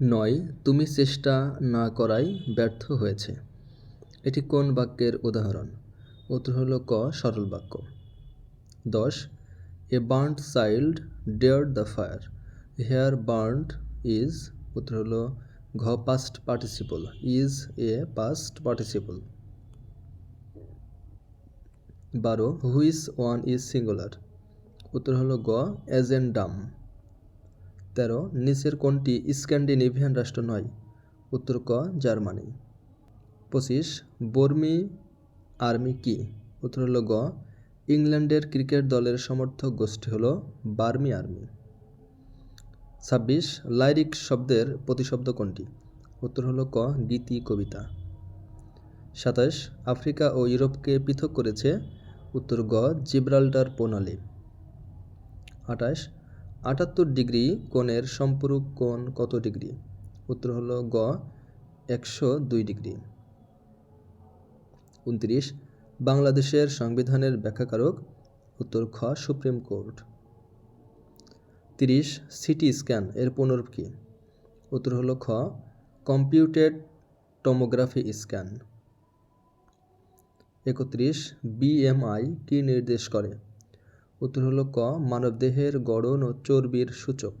নয়, তুমি চেষ্টা না করাই ব্যর্থ হয়েছে। এটি কোন বাক্যের উদাহরণ? উত্তর হলো ক, সরল বাক্য। দশ a burned child dare the fire here burned is উত্তর হলো ঘ past participle is a past participle বারো হুইস ওয়ান ইজ সিঙ্গুলার উত্তর হলো গ এজেন্ডাম তেরো, নিচের কোনটি স্ক্যান্ডিনেভিয়ান রাষ্ট্র নয়, উত্তর ক, জার্মানি। পঁচিশ, বর্মি আর্মি কি? উত্তর হল গ, ইংল্যান্ডের ক্রিকেট দলের সমর্থক গোষ্ঠী হল বার্মি আর্মি। ছাব্বিশ, লাইরিক শব্দের প্রতিশব্দ কোনটি? উত্তর হল ক, গীতি, কবিতা। সাতাশ, আফ্রিকা ও ইউরোপকে পৃথক করেছে, উত্তর গ, জিব্রাল্টার প্রণালী। আঠাশ আটাত্তর ডিগ্রি কোণের সম্পূরক কোণ কত ডিগ্রি? উত্তর হলো গ, একশো দুই ডিগ্রি। উনত্রিশ, বাংলাদেশের সংবিধানের ব্যাখ্যাকারক। উত্তর খ, সুপ্রিম কোর্ট। তিরিশ, সিটি স্ক্যান এর পুনরূপ কি? উত্তর হলো খ, কম্পিউটেড টমোগ্রাফি স্ক্যান। একত্রিশ, বিএমআই কি নির্দেশ করে? উত্তর হলো ক মানবদেহের গড়ন ও চর্বির সূচক।